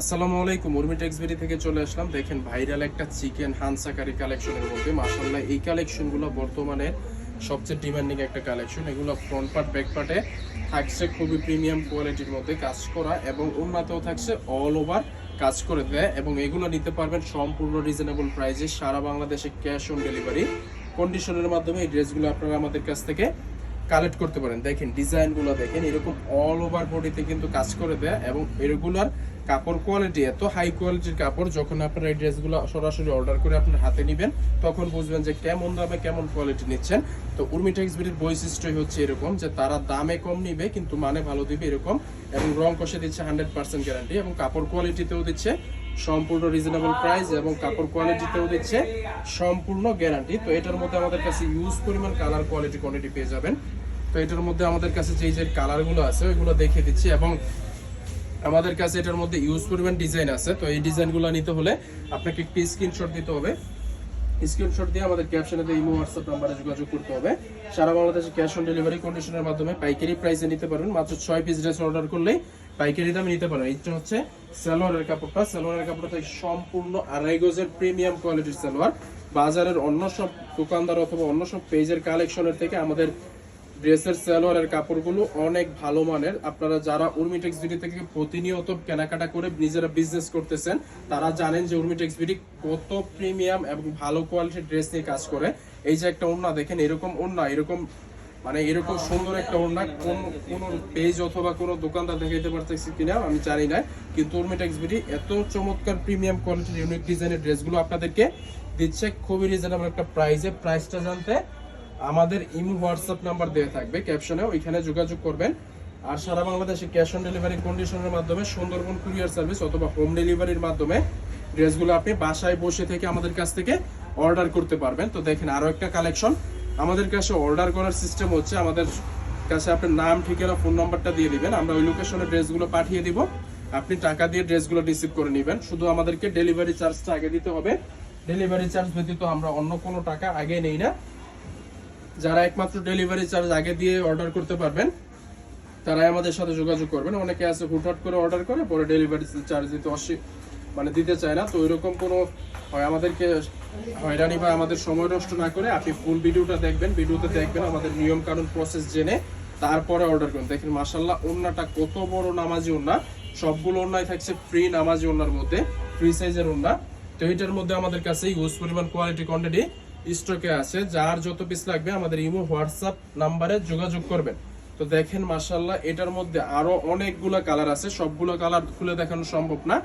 আসসালামু আলাইকুম, উর্মি টেক্সবেরি থেকে চলে আসলাম। দেখেন ভাইরাল একটা চিকেন হানসা কারি কালেকশনের মধ্যে। মাশাআল্লাহ, এই কালেকশনগুলো বর্তমানে সবচেয়ে ডিমান্ডিং একটা কালেকশন। এগুলো ফ্রন্ট পার্ট ব্যাক পার্টে থাকছে খুবই প্রিমিয়াম কোয়ালিটির মধ্যে কাজ করা এবং উন্নতও থাকছে অল ওভার কাজ করে দেয় এবং এগুলো নিতে পারবেন সম্পূর্ণ রিজনেবল প্রাইসে সারা বাংলাদেশে ক্যাশ অন ডেলিভারি কন্ডিশনের মাধ্যমে এই ড্রেসগুলো আপনারা আমাদের কাছ থেকে কালেক্ট করতে পারেন। দেখেন, ডিজাইনগুলো দেখেন, এরকম অল ওভার বডিতে কিন্তু কাজ করে দেয় এবং এগুলার কাপড় কোয়ালিটি এত হাই কোয়ালিটির কাপড়, যখন আপনারা এই ড্রেসগুলো সরাসরি অর্ডার করে আপনার হাতে নেবেন, তখন বুঝবেন যে কেমন দামে কেমন কোয়ালিটি নিচ্ছেন। তো উর্মিটেক্স বিডির বৈশিষ্ট্যই হচ্ছে এরকম যে তারা দামে কম নিবে, কিন্তু মানে ভালো দিবে এরকম এবং রং কষে দিচ্ছে হান্ড্রেড পার্সেন্ট গ্যারান্টি এবং কাপড় কোয়ালিটিতেও দিচ্ছে, সম্পূর্ণ রিজনেবল প্রাইস এবং কাপড় কোয়ালিটিতেও দিচ্ছে, সম্পূর্ণ গ্যারান্টি তো এটার মধ্যে আমাদের কাছে ইউজ পরিমাণ কালার কোয়ালিটি কোয়ালিটি পেয়ে যাবেন। তো এটার মধ্যে আমাদের কাছে যেই যে কালারগুলো আছে, ওইগুলো দেখিয়ে দিচ্ছি এবং আমাদের কাছে এটার মধ্যে ইউজ পরিমাণ ডিজাইন আছে। তো এই ডিজাইনগুলো নিতে হলে আপনাকে একটি স্ক্রিনশট দিতে হবে। স্ক্রিনশট দিয়ে আমাদের ক্যাপশনে ইমো হোয়াটসঅ্যাপ নাম্বারে যোগাযোগ করতে হবে। সারা বাংলাদেশে ক্যাশ অন ডেলিভারি কন্ডিশনের মাধ্যমে পাইকারি প্রাইসে নিতে পারবেন। মাত্র ছয় পিস ড্রেস অর্ডার করলেই পাইকারি দামে নিতে পারবেন এটা হচ্ছে সালোয়ারের কাপড়টা। সালোয়ারের কাপড়টা সম্পূর্ণ আড়াই গজের প্রিমিয়াম কোয়ালিটির সালোয়ার। বাজারের অন্য সব দোকানদার অথবা অন্য সব পেজের কালেকশনের থেকে আমাদের ড্রেসের সালোয়ারের কাপড়গুলো অনেক ভালো মানের। আপনারা যারা উর্মিটেক্স বিডি থেকে প্রতিনিয়ত কেনাকাটা করে নিজেরা বিজনেস করতেছেন, তারা জানেন যে উর্মিটেক্স বিডি কত প্রিমিয়াম এবং ভালো কোয়ালিটির ড্রেস নিয়ে কাজ করে। এই যে একটা ওড়না, দেখেন এরকম ওড়না, এরকম মানে এরকম সুন্দর একটা ওড়না, কোন কোন পেজ অথবা কোনো দোকানদার দেখাইতে পারতেছি কিনা আমি জানি না, কিন্তু উর্মিটেক্স বিডি এত চমৎকার প্রিমিয়াম কোয়ালিটির ইউনিক ডিজাইনের ড্রেসগুলো আপনাদেরকে দিচ্ছে। খুবই রিজনেবল একটা প্রাইসে প্রাইসটা জানতে আমাদের ইমো হোয়াটসঅ্যাপ নাম্বার দেওয়া থাকবে ক্যাপশনে ওইখানে যোগাযোগ করবেন। আর সারা বাংলাদেশে ক্যাশ অন ডেলিভারি কন্ডিশনের মাধ্যমে সুন্দরবন কুরিয়ার সার্ভিস অথবা হোম ডেলিভারির মাধ্যমে ড্রেসগুলো আপনি বাসায় বসে থেকে আমাদের কাছ থেকে অর্ডার করতে পারবেন। তো দেখেন, আরও একটা কালেকশন। আমাদের কাছে অর্ডার করার সিস্টেম হচ্ছে, আমাদের কাছে আপনার নাম, ঠিকানা, ফোন নাম্বারটা দিয়ে দিবেন। আমরা ওই লোকেশনে ড্রেসগুলো পাঠিয়ে দিব। আপনি টাকা দিয়ে ড্রেসগুলো রিসিভ করে নেবেন। শুধু আমাদেরকে ডেলিভারি চার্জটা আগে দিতে হবে। ডেলিভারি চার্জ ব্যতীত আমরা অন্য কোনো টাকা আগে নেই না। যারা একমাত্র ডেলিভারি চার্জ আগে দিয়ে অর্ডার করতে পারবেন, তারাই আমাদের সাথে যোগাযোগ করবেন। অনেকে আছে হুটহাট করে অর্ডার করে, পরে ডেলিভারি চার্জ দিতে অসি মানে দিতে চায় না। তো ওইরকম কোনো হয়, আমাদেরকে হয়রানি বা আমাদের সময় নষ্ট না করে আপনি ফুল ভিডিওটা দেখবেন। ভিডিওতে দেখবেন আমাদের নিয়ম কানুন প্রসেস জেনে তারপরে অর্ডার করুন। দেখেন মাসাল্লাহ ওন্নাটা কত বড় নামাজি ওন্না সবগুলো ওন্নাই থাকছে ফ্রি নামাজি ওন্নার মধ্যে ফ্রি সাইজের ওন্না তো এটার মধ্যে আমাদের কাছে ইউজ পরিমাণ কোয়ালিটি কোয়ান্টিটি স্টকে আছে। যার যত পিস লাগবে আমাদের ইমো হোয়াটসঅ্যাপ নাম্বারে যোগাযোগ করবেন। তো দেখেন মাসাল্লাহ এটার মধ্যে আরও অনেকগুলো কালার আছে। সবগুলো কালার খুলে দেখানো সম্ভব না।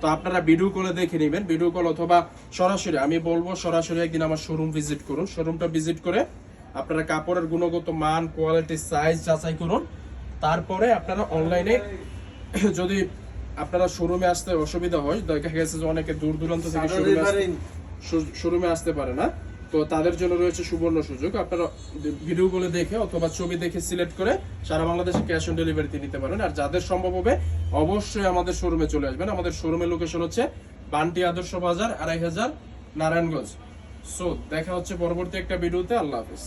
তো আপনারা ভিডিও কলে দেখে নেবেন। ভিডিও কল অথবা সরাসরি আমি বলব সরাসরি একদিন আমার শোরুম ভিজিট করুন। শোরুমটা ভিজিট করে আপনারা কাপড়ের গুণগত মান কোয়ালিটি সাইজ যাচাই করুন। তারপরে আপনারা অনলাইনে যদি আপনারা শোরুমে আসতে অসুবিধা হয় দেখা গেছে যে অনেকে দূর দূরান্ত থেকে শোরুমে শোরুমে আসতে পারে না। তো তাদের জন্য রয়েছে সুবর্ণ সুযোগ। আপনারা ভিডিওগুলো দেখে অথবা ছবি দেখে সিলেক্ট করে সারা বাংলাদেশে ক্যাশ অন ডেলিভারিতে নিতে পারেন। আর যাদের সম্ভব হবে, অবশ্যই আমাদের শোরুমে চলে আসবেন। আমাদের শোরুমের লোকেশন হচ্ছে বান্টি আদর্শ বাজার, আড়াই হাজার, নারায়ণগঞ্জ। সো দেখা হচ্ছে পরবর্তী একটা ভিডিওতে আল্লাহ হাফিজ।